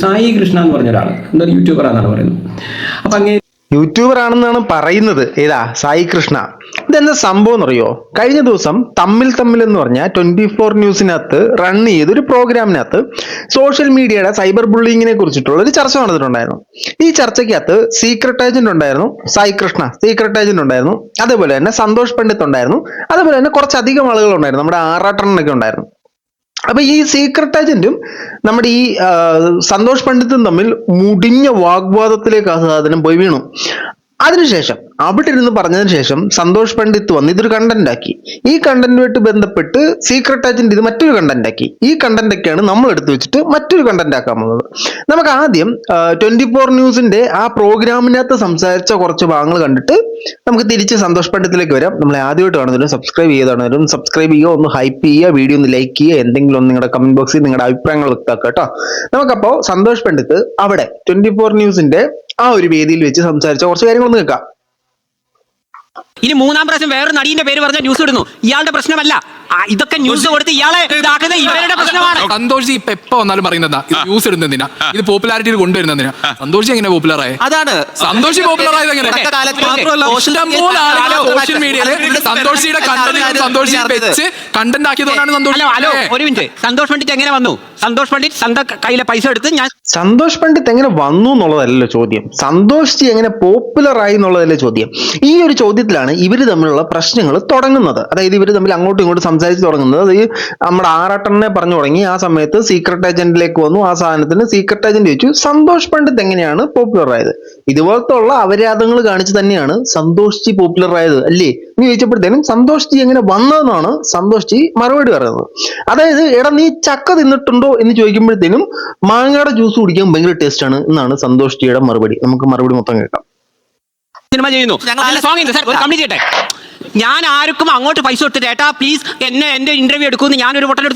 സായി കൃഷ്ണ എന്ന് പറഞ്ഞ ഒരാൾ എന്തൊരു യൂട്യൂബർ ആണെന്നാണ് പറയുന്നത്. അപ്പൊ അങ്ങനെ യൂട്യൂബർ ആണെന്നാണ് പറയുന്നത്. ഏതാ? സായി കൃഷ്ണ. ഇതെന്താ സംഭവം എന്നറിയോ? കഴിഞ്ഞ ദിവസം തമ്മിൽ തമ്മിൽ എന്ന് പറഞ്ഞ ട്വന്റി ഫോർ ന്യൂസിനകത്ത് റൺ ചെയ്ത ഒരു പ്രോഗ്രാമിനകത്ത് സോഷ്യൽ മീഡിയയുടെ സൈബർ ബുള്ളിങ്ങിനെ കുറിച്ചിട്ടുള്ള ഒരു ചർച്ച നടന്നിട്ടുണ്ടായിരുന്നു. ഈ ചർച്ചയ്ക്കകത്ത് സീക്രട്ട് ഏജന്റ് ഉണ്ടായിരുന്നു സായി കൃഷ്ണ. സീക്രട്ട് ഏജന്റ് ഉണ്ടായിരുന്നു. അതേപോലെ തന്നെ സന്തോഷ് പണ്ഡിറ്റ് ഉണ്ടായിരുന്നു. അതേപോലെ തന്നെ കുറച്ചധികം ആളുകൾ ഉണ്ടായിരുന്നു. നമ്മുടെ ആറാട്ടണ്ണനൊക്കെ ഉണ്ടായിരുന്നു. അപ്പൊ ഈ സീക്രട്ട് ഏജന്റും നമ്മുടെ ഈ സന്തോഷ് പണ്ഡിത്തും തമ്മിൽ മുടിഞ്ഞ വാഗ്വാദത്തിലേക്ക് ആ സാധനം പോയി വീണു. അതിനുശേഷം അവിടെ ഇരുന്ന് പറഞ്ഞതിന് ശേഷം സന്തോഷ് പണ്ഡിറ്റ് വന്ന് ഇതൊരു കണ്ടന്റ് ആക്കി. ഈ കണ്ടന്റുമായിട്ട് ബന്ധപ്പെട്ട് സീക്രട്ട് ഏജന്റ് ഇത് മറ്റൊരു കണ്ടന്റ് ആക്കി. ഈ കണ്ടന്റ് ഒക്കെയാണ് നമ്മൾ എടുത്തു വെച്ചിട്ട് മറ്റൊരു കണ്ടന്റ് ആക്കാൻ പോകുന്നത്. നമുക്ക് ആദ്യം ട്വന്റി ഫോർ ന്യൂസിന്റെ ആ പ്രോഗ്രാമിനകത്ത് സംസാരിച്ച കുറച്ച് ഭാഗങ്ങൾ കണ്ടിട്ട് നമുക്ക് തിരിച്ച് സന്തോഷ് പണ്ഡിത്തിലേക്ക് വരാം. നമ്മളെ ആദ്യമായിട്ട് കാണുന്നവരും സബ്സ്ക്രൈബ് ചെയ്താണെങ്കിലും സബ്സ്ക്രൈബ് ചെയ്യുക ഒന്ന് ഹൈപ്പ് ചെയ്യുക വീഡിയോ ഒന്ന് ലൈക്ക് ചെയ്യുക എന്തെങ്കിലും ഒന്ന് നിങ്ങളുടെ കമന്റ് ബോക്സിൽ നിങ്ങളുടെ അഭിപ്രായങ്ങൾ വ്യക്തമാക്കുക കേട്ടോ. നമുക്കപ്പോ സന്തോഷ് പണ്ഡിത്ത് അവിടെ ട്വന്റി ഫോർ ന്യൂസിന്റെ ആ ഒരു വേദിയിൽ വെച്ച് സംസാരിച്ച കുറച്ച് കാര്യങ്ങൾ ഒന്ന് കേൾക്കാം. ഇനി മൂന്നാം പ്രാവശ്യം വേറൊരു നടീന്റെ പേര് പറഞ്ഞ ന്യൂസ് ഇടുന്നു. ഇയാളുടെ പ്രശ്നമല്ല. ഇതൊക്കെ ന്യൂസ് കൊടുത്ത് ഇയാളെ ഇതാക്കുന്ന ഇവരുടെ പ്രശ്നമാണ്. സന്തോഷ് ജി ഇപ്പൊ എപ്പോ വന്നാലും പറയുന്നതാ? ഇത് ന്യൂസ് ഇടുന്നതിനാ. ഇത് പോപ്പുലാരിറ്റി കൊണ്ടുവരുന്നതിനാ. സന്തോഷ് ജി എങ്ങനെ പോപ്പുലർ ആയ? അതാണ്. സന്തോഷ് പോപ്പുലർ ആയത് എങ്ങനെ സോഷ്യൽ മീഡിയയിൽ സന്തോഷ് ജിയുടെ കണ്ടന്റ് സന്തോഷ് വെച്ച് കണ്ടന്റ് ആക്കിയതുകൊണ്ടാണ് സന്തോഷ് ഹലോ ഹലോ ഒരു മിനിറ്റ് സന്തോഷ് പണ്ഡിറ്റ് എങ്ങനെ വന്നു? സന്തോഷ് പണ്ഡിറ്റ് സ്വന്തം കയ്യിലെ പൈസ എടുത്ത് ഞാൻ സന്തോഷ് പണ്ഡിറ്റ് എങ്ങനെ വന്നു എന്നുള്ളതല്ലല്ലോ ചോദ്യം. സന്തോഷ് ജി എങ്ങനെ പോപ്പുലർ ആയി എന്നുള്ളതല്ലേ ചോദ്യം. ഈ ഒരു ചോദ്യത്തിലാണ് ഇവർ തമ്മിലുള്ള പ്രശ്നങ്ങൾ തുടങ്ങുന്നത്. അതായത് ഇവർ തമ്മിൽ അങ്ങോട്ടും ഇങ്ങോട്ടും സംസാരിച്ച് തുടങ്ങുന്നത്. ഈ നമ്മുടെ ആറാട്ടനെ പറഞ്ഞു തുടങ്ങി. ആ സമയത്ത് സീക്രട്ട് ഏജന്റിലേക്ക് വന്നു. ആ സാധനത്തിന് സീക്രട്ട് ഏജന്റ് ചോദിച്ചു സന്തോഷ് പണ്ഡിത് എങ്ങനെയാണ് പോപ്പുലർ ആയത്? ഇതുപോലത്തെ ഉള്ള അപരാധങ്ങൾ കാണിച്ച് തന്നെയാണ് സന്തോഷ് ജി പോപ്പുലർ ആയത് അല്ലേ? എന്ന് ചോദിച്ചപ്പോഴത്തേനും സന്തോഷ് ജി എങ്ങനെ വന്നതെന്നാണ് സന്തോഷ് ജി മറുപടി പറയുന്നത്. അതായത് എടാ നീ ചക്ക തിന്നിട്ടുണ്ടോ? എന്ന് ചോദിക്കുമ്പോഴത്തേനും മാങ്ങയുടെ ജ്യൂസ് കുടിക്കാൻ ഭയങ്കര ടേസ്റ്റ് ആണ് എന്നാണ് സന്തോഷ് ജിയുടെ മറുപടി. നമുക്ക് മറുപടി മൊത്തം കേൾക്കാം. സിനിമ ചെയ്യുന്നു. സോങ് ഉണ്ട് സാർ ഒരു കംപ്ലീറ്റ് ചെയ്യട്ടെ. ഞാൻ ആർക്കും അങ്ങോട്ട് പൈസ കൊടുത്തിട്ട് ഏട്ടാ പ്ലീസ് എന്നെ എന്റെ ഇന്റർവ്യൂ എടുക്കുന്നു ഞാൻ ഒരു വളർന്ന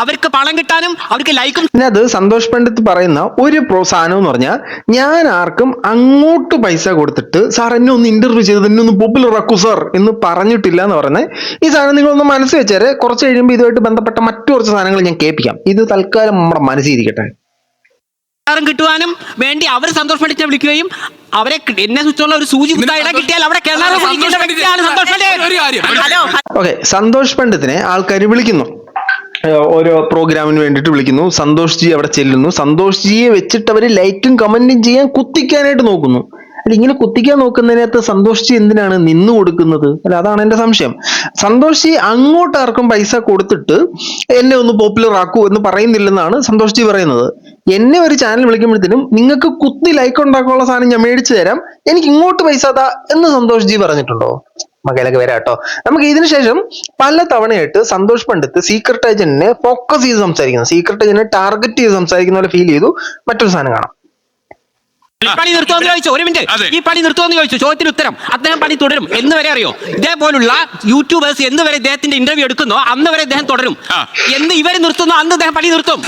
അവർക്ക് പണം കിട്ടാനും അവർക്ക് ലൈക്കും അത് സന്തോഷ് പണ്ഡിറ്റ് പറയുന്ന ഒരു പ്രോത്സാഹനം സാധനം എന്ന് പറഞ്ഞാൽ ഞാൻ ആർക്കും അങ്ങോട്ട് പൈസ കൊടുത്തിട്ട് സാർ എന്നെ ഒന്ന് ഇന്റർവ്യൂ ചെയ്ത് എന്നെ ഒന്ന് പോപ്പുലർ ആക്കൂ സാർ എന്ന് പറഞ്ഞിട്ടില്ല എന്ന് പറയുന്നത് ഈ സാധനം നിങ്ങളൊന്ന് മനസ്സിൽ വെച്ചാൽ കുറച്ച് കഴിയുമ്പോൾ ഇതുമായിട്ട് ബന്ധപ്പെട്ട മറ്റു കുറച്ച് സാധനങ്ങൾ ഞാൻ കേൾപ്പിക്കാം. ഇത് തൽക്കാലം നമ്മുടെ മനസ്സിൽ ഇരിക്കട്ടെ. ആരും കിട്ടുവാനും വേണ്ടി അവർ സന്തോഷ് പണ്ഡിറ്റിനെ വിളിക്കുകയും അവരെ എന്നെ സുറ്റുള്ള ഒരു സൂചി കിട്ടിയാൽ അവിടെ ഓക്കെ സന്തോഷ് പണ്ഡിത്തിനെ ആൾക്കാർ വിളിക്കുന്നു. ഓരോ പ്രോഗ്രാമിന് വേണ്ടിയിട്ട് വിളിക്കുന്നു. സന്തോഷ് ജി അവിടെ ചെല്ലുന്നു. സന്തോഷ് ജിയെ വെച്ചിട്ട് അവർ ലൈക്കും കമന്റും ചെയ്യാൻ കുത്തിക്കാനായിട്ട് നോക്കുന്നു. അല്ല ഇങ്ങനെ കുത്തിക്കാൻ നോക്കുന്നതിനകത്ത് സന്തോഷ് എന്തിനാണ് നിന്നു കൊടുക്കുന്നത്? അല്ല അതാണ് എന്റെ സംശയം. സന്തോഷ് അങ്ങോട്ട് ആർക്കും പൈസ കൊടുത്തിട്ട് എന്നെ ഒന്ന് പോപ്പുലർ ആക്കൂ എന്ന് പറയുന്നില്ലെന്നാണ് സന്തോഷ് പറയുന്നത്. എന്നെ ഒരു ചാനൽ വിളിക്കുമ്പോഴത്തേനും നിങ്ങൾക്ക് കുത്തി ലൈക്ക് ഉണ്ടാക്കാനുള്ള സാധനം ഞാൻ മേടിച്ചു തരാം. എനിക്ക് ഇങ്ങോട്ട് പൈസ താ എന്ന് സന്തോഷ് ജി പറഞ്ഞിട്ടുണ്ടോ? മകയിലൊക്കെ വരാം കേട്ടോ. നമുക്ക് ഇതിനു ശേഷം പല തവണയായിട്ട് സന്തോഷ് പണ്ഡിത്ത് സീക്രട്ട് ഏജന്റിനെ ഫോക്കസ് ചെയ്ത് സംസാരിക്കുന്നു. സീക്രട്ട് ഏജന്റിനെ ടാർഗറ്റ് ചെയ്ത് സംസാരിക്കുന്ന പോലെ ഫീൽ ചെയ്തു. മറ്റൊരു സാധനം കാണാം. പണി നിർത്തുമെന്ന് ചോദിച്ചു. ഒരു മിനിറ്റ്. ഈ പണി നിർത്തുമെന്ന് ചോദിച്ചു. ചോദ്യത്തിന് ഉത്തരം. അദ്ദേഹം പണി തുടരും. എന്ന് വരെ അറിയോ? ഇതേപോലുള്ള യൂട്യൂബേഴ്സ് എന്ന് വരെ ഇദ്ദേഹത്തിന്റെ ഇന്റർവ്യൂ എടുക്കുന്നോ അന്ന് വരെ ഇദ്ദേഹം തുടരും. എന്ന് ഇവർ നിർത്തുന്നു അന്ന് ഇദ്ദേഹം പണി നിർത്തും.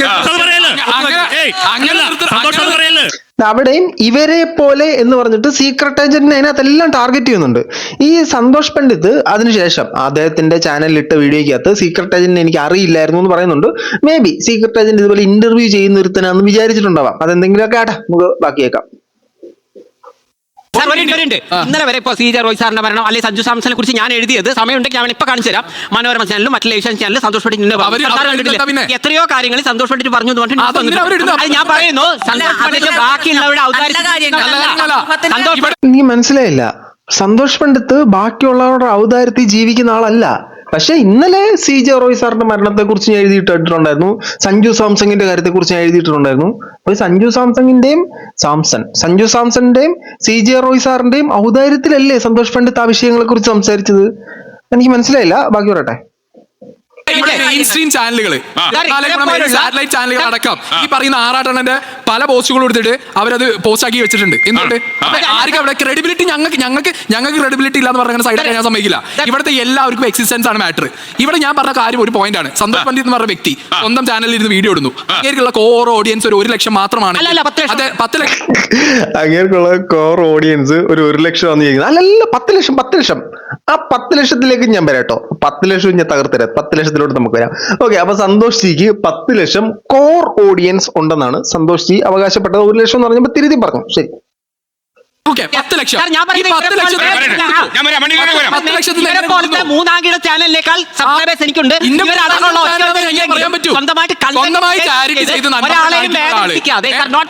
അവിടെയും ഇവരെ പോലെ എന്ന് പറഞ്ഞിട്ട് സീക്രട്ട് ഏജന്റിനെ അതിനകത്തെല്ലാം ടാർഗറ്റ് ചെയ്യുന്നുണ്ട്. ഈ സന്തോഷ് പണ്ഡിത് അതിനുശേഷം അദ്ദേഹത്തിന്റെ ചാനലിൽ ഇട്ട വീഡിയോയ്ക്കകത്ത് സീക്രട്ട് ഏജന്റിനെ എനിക്ക് അറിയില്ലായിരുന്നു എന്ന് പറയുന്നുണ്ട്. മേ ബി സീക്രട്ട് ഏജന്റ് ഇതുപോലെ ഇന്റർവ്യൂ ചെയ്യുന്ന ഒരുത്തനാന്ന് വിചാരിച്ചിട്ടുണ്ടാവാം. അതെന്തെങ്കിലുമൊക്കെ ആട്ടെ നമുക്ക് ബാക്കി കേൾക്കാം സാർ, ഒരു മിനിറ്റ്, ഒരു മിനിറ്റ്. ഇന്നലെ വരെ ഇപ്പോൾ സി ജെ റോയ് സാറിന്റെ മരണം അല്ലെങ്കിൽ സഞ്ജു സാംസനെ കുറിച്ച് ഞാൻ എഴുതിയത് സമയമുണ്ടെങ്കിൽ ഞാൻ ഇപ്പൊ കാണിച്ചു തരാം. മനോരമ ചാനലും മറ്റുള്ള ഏഷ്യൻ ചാനലും സന്തോഷ് പണ്ഡിറ്റ്. എത്രയോ കാര്യങ്ങൾ സന്തോഷ് പണ്ഡിറ്റ് പറഞ്ഞു പറഞ്ഞിട്ട് ഞാൻ പറയുന്നു. സന്തോഷ് പണ്ഡിറ്റ് ബാക്കിയുള്ളവരുടെ നല്ല ഔദാര്യം കാര്യങ്ങളല്ല. നല്ല കാര്യങ്ങളല്ല. സന്തോഷ് പണ്ഡിത്ത് ബാക്കിയുള്ളവരുടെ ഔദാര്യത്തിൽ ജീവിക്കുന്ന ആളല്ല. പക്ഷെ ഇന്നലെ സി ജെ റോയ് സാറിന്റെ മരണത്തെ കുറിച്ച് ഞാൻ എഴുതിയിട്ടുണ്ടായിരുന്നു സഞ്ജു സാംസങ്ങിന്റെ കാര്യത്തെ കുറിച്ച് ഞാൻ എഴുതിയിട്ടുണ്ടായിരുന്നു. അപ്പൊ സഞ്ജു സാംസങ്ങിന്റെയും സാംസൺ സഞ്ജു സാംസന്റെയും സി ജെ റോയ് സാറിന്റെയും ഔദാര്യത്തിലല്ലേ സന്തോഷ് പണ്ഡിത് ആ വിഷയങ്ങളെ കുറിച്ച് സംസാരിച്ചത്? എനിക്ക് മനസ്സിലായില്ല. ബാക്കി പറയട്ടെ. ഇവിടെ മെയിൻ സ്ട്രീം ചാനലുകൾ സാർ, സാറ്റലൈറ്റ് ചാനലുകൾ അടക്കം. ഈ പറയുന്ന പല പോസ്റ്റുകൾ എടുത്തിട്ട് അവരത് പോസ്റ്റ് ആക്കി വെച്ചിട്ടുണ്ട്. എന്നിട്ട് ആർക്കും അവിടെ ക്രെഡിബിലിറ്റി ഞങ്ങൾക്ക് ഞങ്ങൾക്ക് ഞങ്ങൾക്ക് ക്രെഡിബിലിറ്റി ഇല്ലാന്ന് പറഞ്ഞ സൈഡ് ഞാൻ സമ്മതിക്കില്ല. ഇവിടുത്തെ എല്ലാവർക്കും എക്സിസ്റ്റൻസ് ആണ് മാറ്റർ ഇവിടെ ഞാൻ പറഞ്ഞ കാര്യം ഒരു പോയിന്റ് ആണ്. സന്തോഷ് പണ്ഡിത് എന്ന് പറഞ്ഞ വ്യക്തി സ്വന്തം ചാനലിൽ ഇരുന്ന് വീഡിയോ ഇടുന്നു. അങ്ങേക്കുള്ള കോർ ഓഡിയൻസ് ഒരു ഒരു ലക്ഷം മാത്രമാണ്. അല്ല, അല്ല, പത്ത് ലക്ഷം. അതെ പത്ത് ലക്ഷം. അങ്ങനെയുള്ള കോർ ഓഡിയൻസ് ഒരു ഒരു ലക്ഷം ആണ് അല്ലല്ല പത്ത് ലക്ഷം പത്ത് ലക്ഷം. ആ പത്ത് ലക്ഷത്തിലേക്ക് ഞാൻ വരാം കേട്ടോ. പത്ത് ലക്ഷം ഞാൻ തകർത്തരാം പത്ത് ലക്ഷത്തിലോട്ട് നമുക്ക് വരാം ഓക്കെ അപ്പൊ സന്തോഷ് ജിക്ക് പത്ത് ലക്ഷം കോർ ഓഡിയൻസ് ഉണ്ടെന്നാണ് സന്തോഷ് ജി അവകാശപ്പെട്ടത് ഒരു ലക്ഷം എന്ന് പറഞ്ഞപ്പോൾ തിരുതി പറഞ്ഞു ശരി ായിട്ട്? മൂന്നാംകിട ചാനലിനേക്കാൾ സബ്സ്ക്രൈബേഴ്സ് എനിക്കുണ്ട്? സ്വന്തമായിട്ട്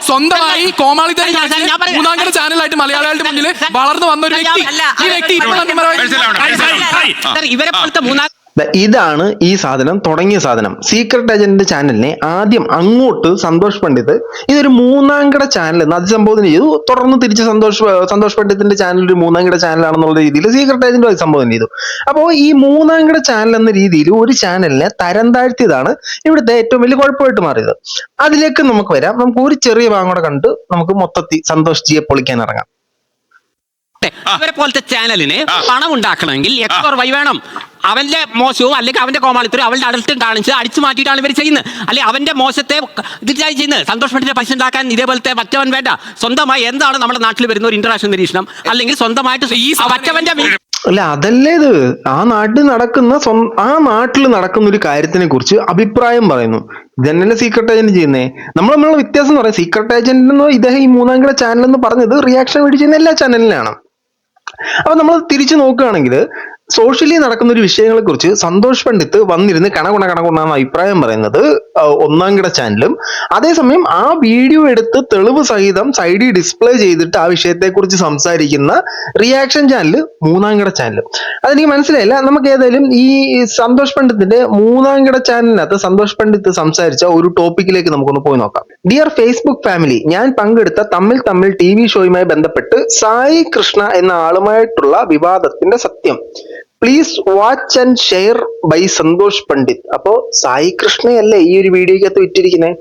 സ്വന്തമായി കോമാളിത്തരം മൂന്നാംകിട ചാനലായിട്ട് മലയാളികളുടെ മുന്നിൽ വളർന്നു വന്ന ഒരു വ്യക്തി ഈ വ്യക്തി ഇവരെ പോലത്തെ മൂന്നാം ഇതാണ് ഈ സാധനം തുടങ്ങിയ സാധനം. സീക്രട്ട് ഏജന്റിന്റെ ചാനലിനെ ആദ്യം അങ്ങോട്ട് സന്തോഷ് പണ്ഡിത് ഇതൊരു മൂന്നാംകിട ചാനൽ എന്ന് അതിസംബോധന ചെയ്തു. തുടർന്ന് തിരിച്ച് സന്തോഷ് സന്തോഷ് പണ്ഡിത്തിന്റെ ചാനൽ ഒരു മൂന്നാംകിട ചാനലാണെന്നുള്ള രീതിയിൽ സീക്രട്ട് ഏജന്റ് അഭിസംബോധന ചെയ്തു. അപ്പോൾ ഈ മൂന്നാംകിട ചാനൽ എന്ന രീതിയിൽ ഒരു ചാനലിനെ തരം താഴ്ത്തിയതാണ് ഇവിടുത്തെ ഏറ്റവും വലിയ കുഴപ്പമായിട്ട് മാറിയത്. അതിലേക്ക് നമുക്ക് വരാം. നമുക്ക് ഒരു ചെറിയ ഭാഗം കൂടെ കണ്ട് നമുക്ക് മൊത്തത്തിൽ സന്തോഷ് ജിയെ പൊളിക്കാൻ ഇറങ്ങാം. ഇവരെ പോലത്തെ ചാനലിന് പണം ഉണ്ടാക്കണമെങ്കിൽ എക്സ് ഓർ വൈ വേണം. അവന്റെ മോശവും അല്ലെങ്കിൽ അവന്റെ കോമാളിത്തരും അവളുടെ അടുത്തും കാണിച്ച് അടിച്ചു മാറ്റിയിട്ടാണ് ഇവർ ചെയ്യുന്നത്. അല്ലെ അവന്റെ മോശത്തെ തീർച്ചയായും ചെയ്യുന്നത്. സന്തോഷ് പണ്ടിന്റെ പൈസ ഉണ്ടാക്കാൻ ഇതേപോലത്തെ മറ്റവൻ വേണ്ട. സ്വന്തമായി എന്താണ് നമ്മുടെ നാട്ടിൽ വരുന്ന ഒരു ഇന്റർനാഷണൽ നിരീക്ഷണം? അല്ലെങ്കിൽ സ്വന്തമായിട്ട് ഈ മറ്റവന്റെ വീ- അല്ല അതല്ലേ ഇത്? ആ നാട്ടിൽ നടക്കുന്ന ആ നാട്ടിൽ നടക്കുന്ന ഒരു കാര്യത്തിനെ കുറിച്ച് അഭിപ്രായം പറയുന്നു. ഇതന്നെയല്ലേ സീക്രട്ട് ഏജന്റ് ചെയ്യുന്നേ? നമ്മൾ നമ്മളുടെ വ്യത്യാസം എന്ന് പറയാം. സീക്രട്ട് ഏജന്റ് എന്ന് ഇദ്ദേഹം ഈ മൂന്നാം കിട ചാനൽ എന്ന് പറഞ്ഞത് റിയാക്ഷൻ മേടിച്ചിരുന്ന ചെയ്യുന്ന എല്ലാ ചാനലിലാണ് അപ്പൊ നമ്മൾ തിരിച്ചു നോക്കുകയാണെങ്കിൽ സോഷ്യലി നടക്കുന്ന ഒരു വിഷയങ്ങളെ കുറിച്ച് സന്തോഷ് പണ്ഡിത്ത് വന്നിരുന്ന് കണകുണ കണകുണ എന്ന അഭിപ്രായം പറയുന്നത് ഒന്നാം കിട ചാനലും അതേസമയം ആ വീഡിയോ എടുത്ത് തെളിവ് സഹിതം സൈഡിൽ ഡിസ്പ്ലേ ചെയ്തിട്ട് ആ വിഷയത്തെ കുറിച്ച് സംസാരിക്കുന്ന റിയാക്ഷൻ ചാനൽ മൂന്നാം കിട ചാനലും. അതെനിക്ക് മനസ്സിലായില്ല. നമുക്ക് ഏതായാലും ഈ സന്തോഷ് പണ്ഡിത്തിന്റെ മൂന്നാം കിട ചാനലിനകത്ത് സന്തോഷ് പണ്ഡിത്ത് സംസാരിച്ച ഒരു ടോപ്പിക്കിലേക്ക് നമുക്കൊന്ന് പോയി നോക്കാം. ഡിയർ ഫേസ്ബുക്ക് ഫാമിലി ഞാൻ പങ്കെടുത്ത തമ്മിൽ തമ്മിൽ ടി വി ഷോയുമായി ബന്ധപ്പെട്ട് സായി കൃഷ്ണ എന്ന ആളുമായിട്ടുള്ള വിവാദത്തിന്റെ സത്യം. Please watch and share by Santhosh Pandit അപ്പോ സായി കൃഷ്ണയല്ലേ ഈ ഒരു വീഡിയോക്കകത്ത് വിറ്റിരിക്കുന്നത്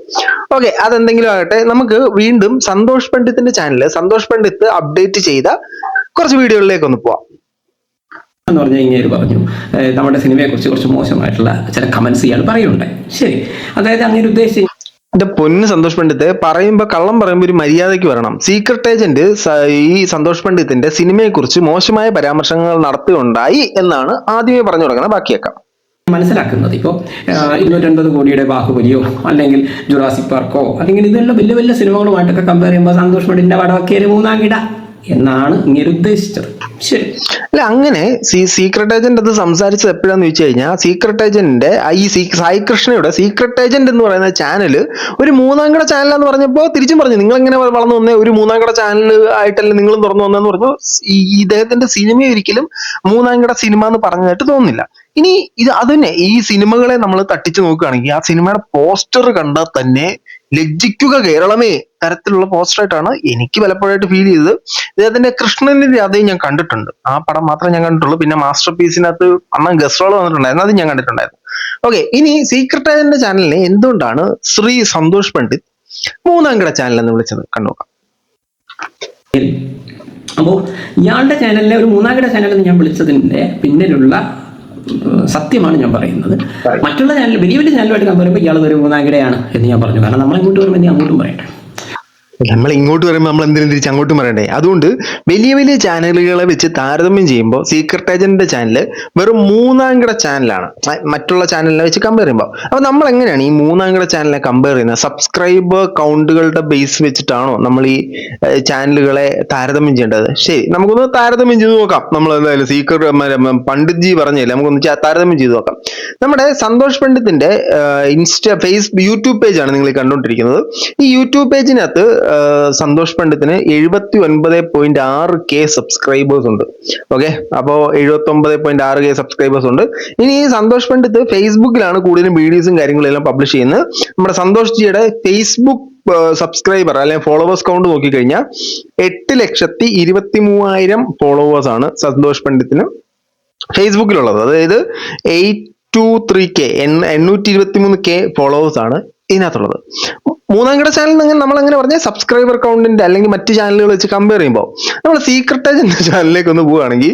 ഓക്കെ അതെന്തെങ്കിലും ആകട്ടെ. നമുക്ക് വീണ്ടും സന്തോഷ് പണ്ഡിറ്റിന്റെ ചാനൽ സന്തോഷ് പണ്ഡിത്ത് അപ്ഡേറ്റ് ചെയ്ത കുറച്ച് വീഡിയോകളിലേക്ക് ഒന്ന് പോവാം. എന്ന് പറഞ്ഞു ഇങ്ങനെ പറഞ്ഞു. നമ്മുടെ സിനിമയെക്കുറിച്ച് കുറച്ച് മോശമായിട്ടുള്ള ചില കമന്റ്സ് ഇയാൾ പറയുന്നുണ്ട്. ശരി. അതായത് അങ്ങനെ ഉദ്ദേശിച്ച് എന്റെ പൊന്ന് സന്തോഷ് പണ്ഡിത്ത് പറയുമ്പോ കള്ളം പറയുമ്പോ ഒരു മര്യാദയ്ക്ക് വരണം. സീക്രട്ട് ഏജന്റ് ഈ സന്തോഷ് പണ്ഡിത്തിന്റെ സിനിമയെ കുറിച്ച് മോശമായ പരാമർശങ്ങൾ നടത്തുകയുണ്ടായി എന്നാണ് ആദ്യമേ പറഞ്ഞു തുടങ്ങുന്നത് ബാക്കിയേക്കാം. മനസ്സിലാക്കുന്നത്. ഇപ്പോൾ ഇരുന്നൂറ്റൻപത് കോടിയുടെ ബാഹുബലിയോ അല്ലെങ്കിൽ ജുറാസിക് പാർക്കോ അല്ലെങ്കിൽ ഇതെല്ലാം വലിയ വലിയ സിനിമകളുമായിട്ടൊക്കെ കമ്പയർ ചെയ്യുമ്പോൾ സന്തോഷ് പണ്ഡിറ്റിന്റെ വടവക്കേര് മൂന്നാം കിട. എന്നാണ് ഇങ്ങനെ ഉദ്ദേശിച്ചത്. ശരി. അല്ല അങ്ങനെ സീക്രട്ട് ഏജന്റ് അത് സംസാരിച്ചത് എപ്പോഴാന്ന് ചോദിച്ചു കഴിഞ്ഞാൽ സീക്രട്ട് ഏജന്റിന്റെ ഈ സായി കൃഷ്ണയുടെ സീക്രട്ട് ഏജന്റ് എന്ന് പറയുന്ന ചാനൽ ഒരു മൂന്നാം കട ചാനലാന്ന് പറഞ്ഞപ്പോൾ തിരിച്ചും പറഞ്ഞു നിങ്ങൾ എങ്ങനെ വളർന്നു വന്നേ? ഒരു മൂന്നാം കട ചാനൽ ആയിട്ടല്ലേ നിങ്ങളും തുറന്നു വന്നെന്ന് പറഞ്ഞു ഈ ഇദ്ദേഹത്തിന്റെ സിനിമ ഒരിക്കലും മൂന്നാം കട സിനിമ എന്ന് പറഞ്ഞതായിട്ട് തോന്നുന്നില്ല. ഇനി ഇത് അതന്നെ തന്നെ ഈ സിനിമകളെ നമ്മൾ തട്ടിച്ചു നോക്കുകയാണെങ്കിൽ ആ സിനിമയുടെ പോസ്റ്റർ കണ്ടാൽ തന്നെ ലജ്ജിക്കുക കേരളമേ തരത്തിലുള്ള പോസ്റ്ററായിട്ടാണ് എനിക്ക് പലപ്പോഴായിട്ട് ഫീൽ ചെയ്തത്. ഇദ്ദേഹത്തിന്റെ കൃഷ്ണന്റെ അതേ ഞാൻ കണ്ടിട്ടുണ്ട്. ആ പടം മാത്രമേ ഞാൻ കണ്ടിട്ടുള്ളൂ. പിന്നെ മാസ്റ്റർ പീസിനകത്ത് അണ്ണൻ ഗസ്ട്രോൾ വന്നിട്ടുണ്ടായിരുന്നു. അത് ഞാൻ കണ്ടിട്ടുണ്ടായിരുന്നു. ഓക്കെ ഇനി സീക്രട്ട് ഏജന്റിന്റെ ചാനലിനെ എന്തുകൊണ്ടാണ് ശ്രീ സന്തോഷ് പണ്ഡിറ്റ് മൂന്നാം കിട ചാനൽ എന്ന് വിളിച്ചത്? കണ്ടുനോക്കാം. അപ്പോൾ ഇയാളുടെ ചാനലിലെ ഒരു മൂന്നാം കിട ചാനൽ എന്ന് ഞാൻ വിളിച്ചതിന്റെ പിന്നിലുള്ള സത്യമാണ് ഞാൻ പറയുന്നത്. മറ്റുള്ള ചാനൽ വലിയ വലിയ ചാനലുമായിട്ട് കമ്പയർ ചെയ്യുമ്പോൾ ഇയാൾ ഒരു മൂന്നാം കിടയാണ് എന്ന് ഞാൻ പറഞ്ഞു. കാരണം നമ്മളെ ഇങ്ങോട്ട് വരുമ്പോൾ അങ്ങോട്ടും പറയട്ടെ. നമ്മൾ ഇങ്ങോട്ട് വരുമ്പോൾ നമ്മൾ എന്തിനും തിരിച്ച് അങ്ങോട്ടും പറയണ്ടേ? അതുകൊണ്ട് വലിയ വലിയ ചാനലുകളെ വെച്ച് താരതമ്യം ചെയ്യുമ്പോൾ സീക്രട്ട് ഏജന്റിന്റെ ചാനൽ വെറും മൂന്നാം കിട ചാനലാണ് മറ്റുള്ള ചാനലിനെ വെച്ച് കമ്പയർ ചെയ്യുമ്പോൾ അപ്പൊ നമ്മൾ എങ്ങനെയാണ് ഈ മൂന്നാം കിട ചാനലിനെ കമ്പയർ ചെയ്യുന്നത്? സബ്സ്ക്രൈബർ കൗണ്ടുകളുടെ ബേസ് വെച്ചിട്ടാണോ നമ്മൾ ഈ ചാനലുകളെ താരതമ്യം ചെയ്യേണ്ടത്? ശരി നമുക്കൊന്ന് താരതമ്യം ചെയ്ത് നോക്കാം. നമ്മൾ എന്തായാലും സീക്രട്ട് പണ്ഡിറ്റ് ജി പറഞ്ഞില്ലേ? നമുക്കൊന്ന് താരതമ്യം ചെയ്ത് നോക്കാം. നമ്മുടെ സന്തോഷ് പണ്ഡിത്തിന്റെ ഇൻസ്റ്റ ഫേസ് യൂട്യൂബ് പേജ് ആണ് നിങ്ങൾ കണ്ടുകൊണ്ടിരിക്കുന്നത്. ഈ യൂട്യൂബ് പേജിനകത്ത് സന്തോഷ് പണ്ഡിത്തിന് എഴുപത്തി ഒൻപത് പോയിന്റ് ആറ് കെ സബ്സ്ക്രൈബേഴ്സ് ഉണ്ട്. ഓക്കെ അപ്പോൾ എഴുപത്തി ഒമ്പത് പോയിന്റ് ആറ് കെ സബ്സ്ക്രൈബേഴ്സ് ഉണ്ട്. ഇനി ഈ സന്തോഷ് പണ്ഡിത്ത് ഫേസ്ബുക്കിലാണ് കൂടുതലും വീഡിയോസും കാര്യങ്ങളും എല്ലാം പബ്ലിഷ് ചെയ്യുന്നത്. നമ്മുടെ സന്തോഷ് ജിയുടെ ഫേസ്ബുക്ക് സബ്സ്ക്രൈബർ അല്ലെങ്കിൽ ഫോളോവേഴ്സ് കൗണ്ട് നോക്കിക്കഴിഞ്ഞാൽ എട്ട് ലക്ഷത്തി ഇരുപത്തി മൂവായിരം ഫോളോവേഴ്സ് ആണ് സന്തോഷ് പണ്ഡിത്തിന് ഫേസ്ബുക്കിലുള്ളത്. അതായത് എയ്റ്റ് ടു ത്രീ കെ എണ്ണൂറ്റി ഇരുപത്തി മൂന്ന് കെ ഫോളോവേഴ്സ് ആണ് ഇതിനകത്തുള്ളത്. മൂന്നാം കിട ചാനൽ നിങ്ങൾ നമ്മൾ അങ്ങനെ പറഞ്ഞ സബ്സ്ക്രൈബർ കൗണ്ടിന്റെ അല്ലെങ്കിൽ മറ്റ് ചാനലുകൾ വെച്ച് കമ്പയർ ചെയ്യുമ്പോൾ നമ്മൾ സീക്രട്ട് എന്ന ചാനലിലേക്ക് ഒന്ന് പോവുകയാണെങ്കിൽ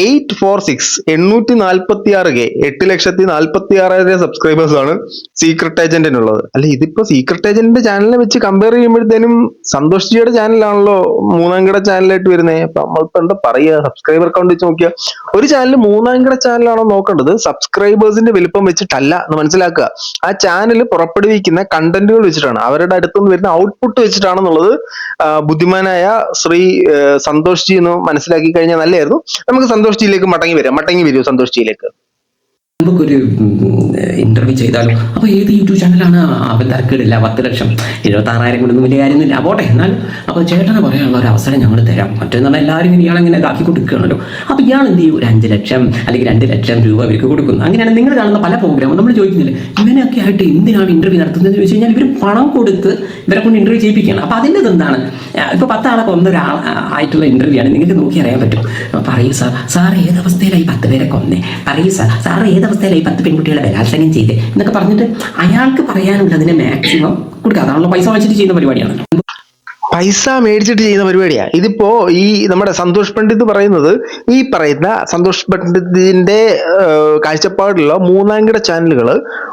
എയ്റ്റ് ഫോർ സിക്സ് എണ്ണൂറ്റി നാൽപ്പത്തി ആറ് കെ എട്ട് ലക്ഷത്തി നാൽപ്പത്തി ആറായിരം സബ്സ്ക്രൈബേഴ്സ് ആണ് സീക്രട്ട് ഏജന്റിനുള്ളത് അല്ല ഇതിപ്പോ സീക്രട്ട് ഏജന്റിന്റെ ചാനലിനെ വെച്ച് കമ്പയർ ചെയ്യുമ്പോഴത്തേനും സന്തോഷ് ജിയുടെ ചാനലാണല്ലോ മൂന്നാം കിട ചാനലായിട്ട് വരുന്നത് അപ്പൊ നമ്മളിപ്പോ എന്താ പറയുക? സബ്സ്ക്രൈബർ കൗണ്ട് വെച്ച് നോക്കിയാൽ ഒരു ചാനൽ മൂന്നാം കിട ചാനലാണോ നോക്കേണ്ടത് സബ്സ്ക്രൈബേഴ്സിന്റെ വലിപ്പം വെച്ചിട്ടല്ല എന്ന് മനസ്സിലാക്കുക. ആ ചാനൽ പുറപ്പെടുവിക്കുന്ന കണ്ടന്റുകൾ വെച്ചിട്ടാണ്. അവരുടെ അടുത്തുനിന്ന് വരുന്ന ഔട്ട്പുട്ട് വെച്ചിട്ടാണെന്നുള്ളത് ബുദ്ധിമാനായ ശ്രീ സന്തോഷ് ജി എന്ന് മനസ്സിലാക്കി കഴിഞ്ഞാൽ നല്ലതായിരുന്നു. നമുക്ക് സന്തോഷ് ജിയിലേക്ക് മടങ്ങി വരാം. മടങ്ങി വരൂ സന്തോഷ് ജിയിലേക്ക്. നമുക്കൊരു ഇന്റർവ്യൂ ചെയ്താലും അപ്പൊ ഏത് യൂട്യൂബ് ചാനലാണ് അവൻ തിരക്കിടില്ല? പത്ത് ലക്ഷം. എഴുപത്തി ആറായിരം കൊണ്ടൊന്നും വലിയ കാര്യമൊന്നുമില്ല. പോട്ടെ എന്നാൽ അപ്പൊ ചേട്ടന് പറയാനുള്ള ഒരു അവസരം ഞങ്ങൾ തരാം. മറ്റേന്ന് പറഞ്ഞാൽ എല്ലാവരും ഇയാളെങ്ങനെ ഇതാക്കി കൊടുക്കുകയാണല്ലോ. അപ്പൊ ഇയാൾ എന്ത് ചെയ്യും? ഒരു അഞ്ച് ലക്ഷം അല്ലെങ്കിൽ രണ്ട് ലക്ഷം രൂപ അവർക്ക് കൊടുക്കുന്നു. അങ്ങനെയാണ് നിങ്ങൾ കാണുന്ന പല പ്രോഗ്രാമും നമ്മൾ ചോദിക്കുന്നില്ല ഇവനൊക്കെ ആയിട്ട് എന്തിനാണ് ഇന്റർവ്യൂ നടത്തുന്നത് ചോദിച്ചു കഴിഞ്ഞാൽ ഇവർ പണം കൊടുത്ത് ഇവരെ കൊണ്ട് ഇന്റർവ്യൂ ചെയ്യിപ്പിക്കുകയാണ്. അപ്പൊ അതിന്റെ എന്താണ്? ഇപ്പൊ പത്താളെ കൊന്ന ഒരാൾ ആയിട്ടുള്ള ഇന്റർവ്യൂ ആണ്. നിങ്ങൾക്ക് നോക്കി അറിയാൻ പറ്റും. പറയൂ സാർ സാർ ഏത് അവസ്ഥയിലായി പത്ത് പേരെ കൊന്നേ? പറയൂ സാർ സാർ ഏത് അവസ്ഥയിലായി പത്ത് പെൺകുട്ടികളെ ബലാത്സംഗം ചെയ്തേ. എന്നൊക്കെ പറഞ്ഞിട്ട് അയാൾക്ക് പറയാനുള്ളതിനെ മാക്സിമം കൊടുക്കുക അതാണല്ലോ പൈസ വെച്ചിട്ട് ചെയ്യുന്ന പരിപാടിയാണ്. പൈസ മേടിച്ചിട്ട് ചെയ്യുന്ന പരിപാടിയാ. ഇതിപ്പോ ഈ നമ്മുടെ സന്തോഷ് പണ്ഡിത് പറയുന്നത് ഈ പറയുന്ന സന്തോഷ് പണ്ഡിതിന്റെ കാഴ്ചപ്പാടിലുള്ള മൂന്നാംകിട ചാനലുകൾ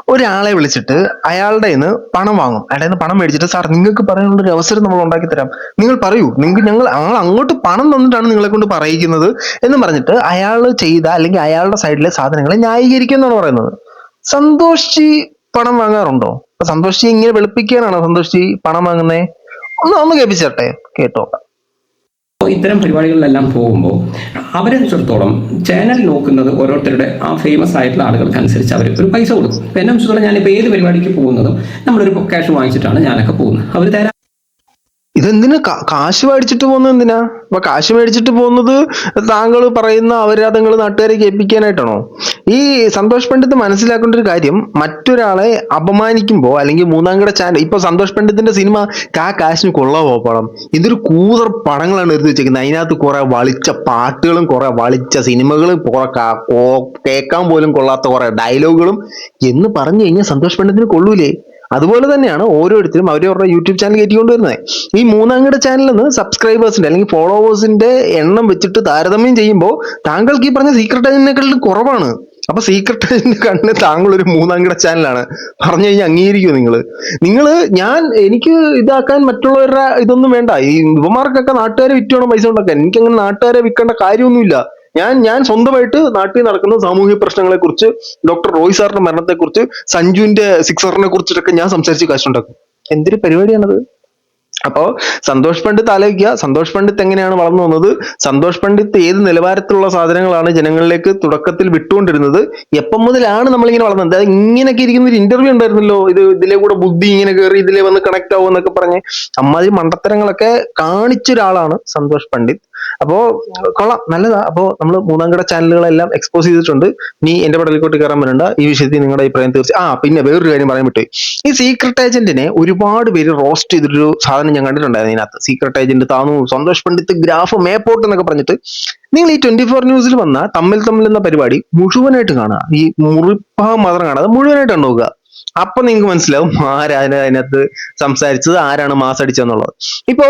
ഒരാളെ വിളിച്ചിട്ട് അയാളുടെ നിന്ന് പണം വാങ്ങും. അയാളുടെ നിന്ന് പണം മേടിച്ചിട്ട് സാർ നിങ്ങൾക്ക് പറയാനുള്ള ഒരു അവസരം നമ്മൾ ഉണ്ടാക്കി തരാം. നിങ്ങൾ പറയൂ. നിങ്ങൾക്ക് ഞങ്ങൾ അങ്ങോട്ട് പണം തന്നിട്ടാണ് നിങ്ങളെ കൊണ്ട് പറയിക്കുന്നത് എന്ന് പറഞ്ഞിട്ട് അയാൾ ചെയ്ത അല്ലെങ്കിൽ അയാളുടെ സൈഡിലെ സാധനങ്ങളെ ന്യായീകരിക്കും എന്നാണ് പറയുന്നത്. സന്തോഷ് പണം വാങ്ങാറുണ്ടോ? സന്തോഷ് ഇങ്ങനെ വെളുപ്പിക്കാനാണോ സന്തോഷ് പണം വാങ്ങുന്നേ? ഒന്ന് ഒന്ന് കേൾപ്പിച്ചട്ടെ കേട്ടോ ഇത്തരം പരിപാടികളിലെല്ലാം പോകുമ്പോൾ അവരെ സംബന്ധിച്ചിടത്തോളം ചാനൽ നോക്കുന്നത് ഓരോരുത്തരുടെ ആ ഫേമസ് ആയിട്ടുള്ള ആളുകൾക്ക് അനുസരിച്ച് അവർ ഒരു പൈസ കൊടുക്കും. എന്നെ സംബന്ധിച്ചിടത്തോളം ഞാനിപ്പോൾ ഏത് പരിപാടിക്ക് പോകുന്നതും നമ്മളൊരു ക്യാഷ് വാങ്ങിച്ചിട്ടാണ് ഞാനൊക്കെ പോകുന്നത്. അവർ തരാൻ ഇതെന്തിന് കാശ് മേടിച്ചിട്ട് പോകുന്നത് എന്തിനാ? അപ്പൊ കാശ് മേടിച്ചിട്ട് പോകുന്നത് താങ്കൾ പറയുന്ന അവരാധങ്ങൾ നാട്ടുകാരെ കേൾപ്പിക്കാനായിട്ടാണോ? ഈ സന്തോഷ് പണ്ഡിത് മനസ്സിലാക്കേണ്ട ഒരു കാര്യം മറ്റൊരാളെ അപമാനിക്കുമ്പോൾ അല്ലെങ്കിൽ മൂന്നാം മൂന്നാംകിട ചാനൽ ഇപ്പൊ സന്തോഷ് പണ്ഡിത്തിന്റെ സിനിമ കാ കാശിന് കൊള്ളാവോ പടം. ഇതൊരു കൂതർ പടങ്ങളാണ് എടുത്തു വെച്ചേക്കുന്നത്. അതിനകത്ത് കുറെ വളിച്ച പാട്ടുകളും കുറെ വളിച്ച സിനിമകളും കുറെ കേൾക്കാൻ പോലും കൊള്ളാത്ത കുറെ ഡയലോഗുകളും എന്ന് പറഞ്ഞു കഴിഞ്ഞാൽ സന്തോഷ് പണ്ഡിത്തിന് കൊള്ളൂലേ? അതുപോലെ തന്നെയാണ് ഓരോരുത്തരും അവരവരുടെ യൂട്യൂബ് ചാനൽ കയറ്റിക്കൊണ്ടുവരുന്നത് ഈ മൂന്നാംകിട ചാനലിൽ നിന്ന് സബ്സ്ക്രൈബേഴ്സിന്റെ അല്ലെങ്കിൽ ഫോളോവേഴ്സിന്റെ എണ്ണം വെച്ചിട്ട് താരതമ്യം ചെയ്യുമ്പോൾ താങ്കൾക്ക് ഈ പറഞ്ഞ സീക്രട്ട് ഏജന്റിനെക്കാളും കുറവാണ്. അപ്പൊ സീക്രട്ട് ഏജന്റ് കണ്ണ് താങ്കൾ ഒരു മൂന്നാംകിട ചാനലാണ് പറഞ്ഞു കഴിഞ്ഞാൽ അംഗീകരിക്കുമോ നിങ്ങൾ നിങ്ങൾ ഞാൻ എനിക്ക് ഇതാക്കാൻ മറ്റുള്ളവരുടെ ഇതൊന്നും വേണ്ട. ഈ യുവമാർക്കൊക്കെ നാട്ടുകാരെ വിറ്റുവേണം പൈസ ഉണ്ടാക്കാൻ എനിക്കങ്ങനെ നാട്ടുകാരെ വിൽക്കേണ്ട കാര്യമൊന്നുമില്ല. ഞാൻ ഞാൻ സ്വന്തമായിട്ട് നാട്ടിൽ നടക്കുന്ന സാമൂഹ്യ പ്രശ്നങ്ങളെ കുറിച്ച് ഡോക്ടർ റോയ് സാറിന്റെ മരണത്തെ കുറിച്ച് സഞ്ജുവിന്റെ സിക്സറിനെ കുറിച്ചിട്ടൊക്കെ ഞാൻ സംസാരിച്ച് കാശുണ്ടാക്കും എന്തൊരു പരിപാടിയാണത്? അപ്പോ സന്തോഷ് പണ്ഡിറ്റ് ആലോചിക്കുക. സന്തോഷ് പണ്ഡിറ്റ് എങ്ങനെയാണ് വളർന്നു വന്നത്? സന്തോഷ് പണ്ഡിറ്റ് ഏത് നിലവാരത്തിലുള്ള സാധനങ്ങളാണ് ജനങ്ങളിലേക്ക് തുടക്കത്തിൽ വിട്ടുകൊണ്ടിരുന്നത്? എപ്പം മുതലാണ് നമ്മളിങ്ങനെ വളർന്നത്? ഇങ്ങനെയൊക്കെ ഇരിക്കുന്ന ഒരു ഇന്റർവ്യൂ ഉണ്ടായിരുന്നല്ലോ. ഇത് ഇതിലെ കൂടെ ബുദ്ധി ഇങ്ങനെ കയറി ഇതിലെ വന്ന് കണക്ട് ആവും എന്നൊക്കെ പറഞ്ഞ് അമ്മാതിരി മണ്ടത്തരങ്ങളൊക്കെ കാണിച്ച ഒരാളാണ് സന്തോഷ് പണ്ഡിറ്റ്. അപ്പോ കൊള്ളാം നല്ലതാ. അപ്പോ നമ്മൾ മൂന്നാം കട ചാനലുകളെല്ലാം എക്സ്പോസ് ചെയ്തിട്ടുണ്ട്. നീ എന്റെ പടലിക്കോട്ട് കയറാൻ വരണ്ട ഈ വിഷയത്തിൽ നിങ്ങളുടെ അഭിപ്രായം തീർച്ച ആ പിന്നെ വേറൊരു കാര്യം പറയാൻ വിട്ടു ഈ സീക്രട്ട് ഏജന്റിനെ ഒരുപാട് പേര് റോസ്റ്റ് ചെയ്തിട്ടൊരു സാധനം ഞാൻ കണ്ടിട്ടുണ്ടായിരുന്നു ഇതിനകത്ത്. സീക്രട്ട് ഏജന്റ് താന്നു സന്തോഷ് പണ്ഡിത്ത് ഗ്രാഫ് മേപ്പോട്ട് എന്നൊക്കെ പറഞ്ഞിട്ട്. നിങ്ങൾ ഈ ട്വന്റി ഫോർ ന്യൂസിൽ വന്ന തമ്മിൽ തമ്മിൽ എന്ന പരിപാടി മുഴുവനായിട്ട് കാണുക. ഈ മുറിഭാഗം മാത്രം കാണാതെ മുഴുവനായിട്ട് നോക്കുക അപ്പൊ നിങ്ങൾക്ക് മനസ്സിലാവും ആരാണ് അതിനകത്ത് സംസാരിച്ചത് ആരാണ് മാസ് അടിച്ചതെന്നുള്ളത്. ഇപ്പോ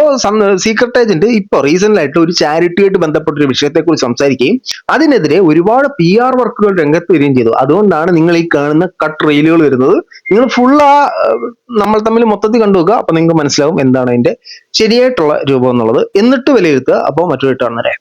സീക്രട്ട് ഏജന്റ് ഇപ്പൊ റീസെന്റ് ആയിട്ട് ഒരു ചാരിറ്റിയായിട്ട് ബന്ധപ്പെട്ട ഒരു വിഷയത്തെ കുറിച്ച് സംസാരിക്കുകയും അതിനെതിരെ ഒരുപാട് പി ആർ വർക്കുകൾ രംഗത്ത് വരികയും ചെയ്തു. അതുകൊണ്ടാണ് നിങ്ങൾ ഈ കാണുന്ന കട്ട് റീലുകൾ വരുന്നത്. നിങ്ങൾ ഫുൾ ആ നമ്മൾ തമ്മിൽ മൊത്തത്തിൽ കണ്ടു കണ്ടുവെക്കുക അപ്പൊ നിങ്ങൾക്ക് മനസ്സിലാവും എന്താണ് അതിന്റെ ശരിയായിട്ടുള്ള രൂപം എന്നുള്ളത്. എന്നിട്ട് വിലയിരുത്തുക. അപ്പോൾ മറ്റൊരു ഇട്ടാണ്